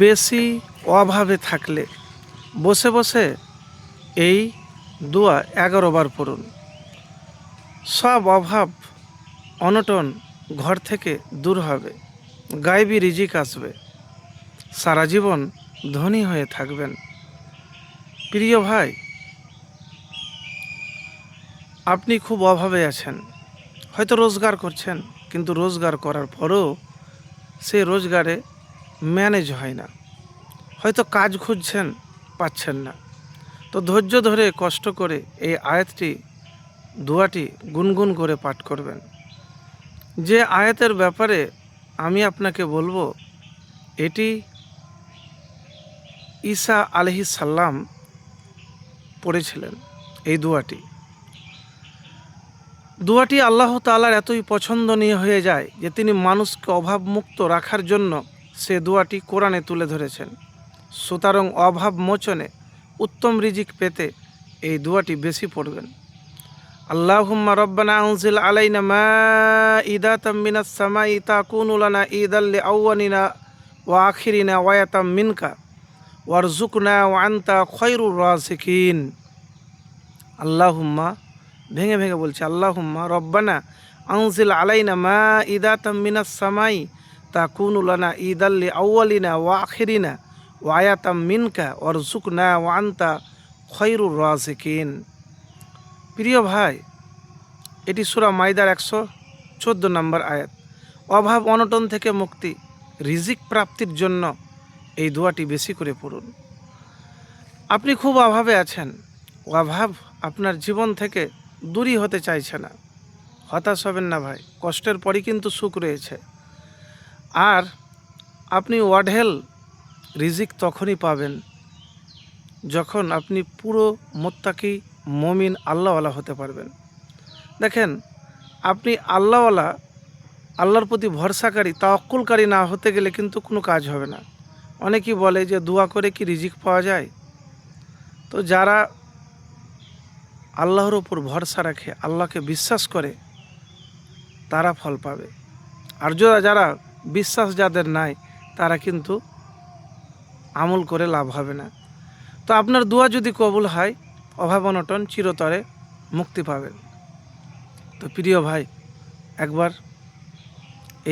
বেশি অভাবে থাকলে বসে বসে এই দোয়া এগারো বার পড়ুন। সব অভাব অনটন ঘর থেকে দূর হবে, গায়েবী রিজিক আসবে, সারা জীবন ধনী হয়ে থাকবেন। প্রিয় ভাই, আপনি খুব অভাবে আছেন, হয়তো রোজগার করছেন, কিন্তু রোজগার করার পরও সে রোজগারে ম্যানেজ হয় না। হয়তো কাজ খুঁজছেন, পাচ্ছেন না। তো ধৈর্য ধরে, কষ্ট করে এই আয়াতটি, দুয়াটি গুনগুন করে পাঠ করবেন। যে আয়াতের ব্যাপারে আমি আপনাকে বলব, এটি ঈসা আলহি সাল্লাম পড়েছিলেন এই দুয়াটি। দুয়াটি আল্লাহ তালার এতই পছন্দনীয় হয়ে যায় যে তিনি মানুষকে অভাবমুক্ত রাখার জন্য সে দোয়াটি কোরআনে তুলে ধরেছেন। সুতরাং অভাব মোচনে উত্তম রিজিক পেতে এই দোয়াটি বেশি পড়বেন। আল্লাহুম্মা রব্বানা আনজিল আলাইনা মা ইদাতাম মিনাস সামাই তাকুনু লানা ঈদাল লিআউয়ালিনা ওয়া আখিরিনা ওয়া ইয়াতাম মিনকা ওয়ারজুকনা ওয়া আনতা খয়রুর রাজিকিন। আল্লাহুম্মা ভেঙে ভেঙে বলছে, আল্লাহুম্মা রব্বানা আনজিল আলাইনা মা ইদাতাম মিনাস সামাই তাকুনু লানা ঈদাল লিআউয়ালিনা ওয়া আখিরিনা আয়াতাম মিনকা ওয়ারজুকনা ওয়া আনতা খয়রুর রাজিকিন। প্রিয় ভাই, এটি সুরা মাইদার একশো চোদ্দ নম্বর আয়াত। অভাব, অনটন থেকে মুক্তি, রিজিক প্রাপ্তির জন্য এই দোয়াটি বেশি করে পড়ুন। আপনি খুব অভাবে আছেন। অভাব আপনার জীবন থেকে দূরই হতে চাইছে না। হতাশ হবেন না ভাই, কষ্টের পরই কিন্তু সুখ রয়েছে। আর আপনি ওয়াঢেল রিজিক তখনই পাবেন যখন আপনি পুরো মোত্তাকি মমিন আল্লাহওয়ালা হতে পারবেন। দেখেন, আপনি আল্লাহওয়ালা, আল্লাহর প্রতি ভরসাকারী, তাওয়াক্কুলকারী না হতে গেলে কিন্তু কোনো কাজ হবে না। অনেকেই বলে যে দোয়া করে কি রিজিক পাওয়া যায়? তো যারা আল্লাহর ওপর ভরসা রাখে, আল্লাহকে বিশ্বাস করে, তারা ফল পাবে। আর যারা বিশ্বাস যাদের নাই, তারা কিন্তু আমল করে লাভ হবে না। তো আপনার দোয়া যদি কবুল হয়, অভাব অনটন চিরতরে মুক্তি পাবেন। তো প্রিয় ভাই, একবার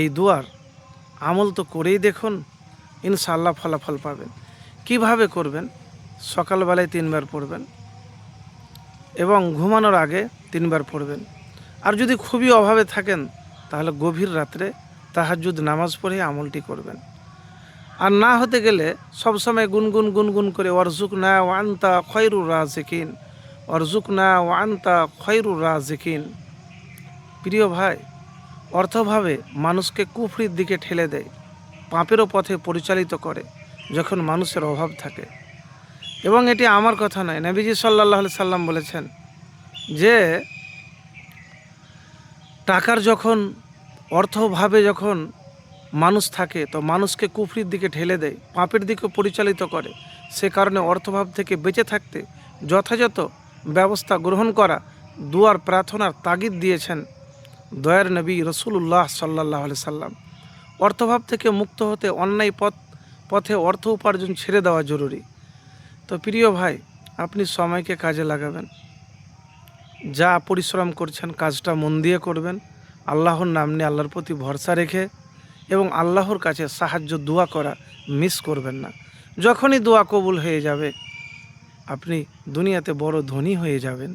এই দুয়ার আমল তো করেই দেখুন ইনশাল্লাহ ফলাফল পাবেন। কীভাবে করবেন? সকালবেলায় তিনবার পড়বেন এবং ঘুমানোর আগে তিনবার পড়বেন। আর যদি খুবই অভাবে থাকেন, তাহলে গভীর রাত্রে তাহাজুদ নামাজ পড়ে আমলটি করবেন। আর না হতে গেলে সবসময় গুনগুন গুনগুন করে অরজুক না ওয়ান্তা খয়রুর রাজিকিন অরজুক না ওয়ান্তা খয়রুর রাজিকিন। প্রিয় ভাই, অর্থভাবে মানুষকে কুফরির দিকে ঠেলে দেয়, পাপেরও পথে পরিচালিত করে, যখন মানুষের অভাব থাকে। এবং এটি আমার কথা নয়, নবীজি সাল্লাহ সাল্লাম বলেছেন যে, টাকার যখন অর্থভাবে যখন মানুষ থাকে, তো মানুষকে কুফরির দিকে ঠেলে দেয়, পাপের দিকে পরিচালিত করে। সে কারণে অর্থভাব থেকে বেঁচে থাকতে যথাযথ ব্যবস্থা গ্রহণ করা দুয়ার প্রার্থনার তাগিদ দিয়েছেন দয়ার নবী রসুল্লাহ সাল্লাহ সাল্লাম। অর্থভাব থেকে মুক্ত হতে অন্যায় পথ, পথে অর্থ উপার্জন ছেড়ে দেওয়া জরুরি। তো প্রিয় ভাই, আপনি সময়কে কাজে লাগাবেন। যা পরিশ্রম করছেন, কাজটা মন দিয়ে করবেন। আল্লাহর নাম নিয়ে আল্লাহর প্রতি ভরসা রেখে এবং আল্লাহর কাছে সাহায্য, দোয়া করা মিস করবেন না। যখনই দোয়া কবুল হয়ে যাবে, আপনি দুনিয়াতে বড় ধনী হয়ে যাবেন।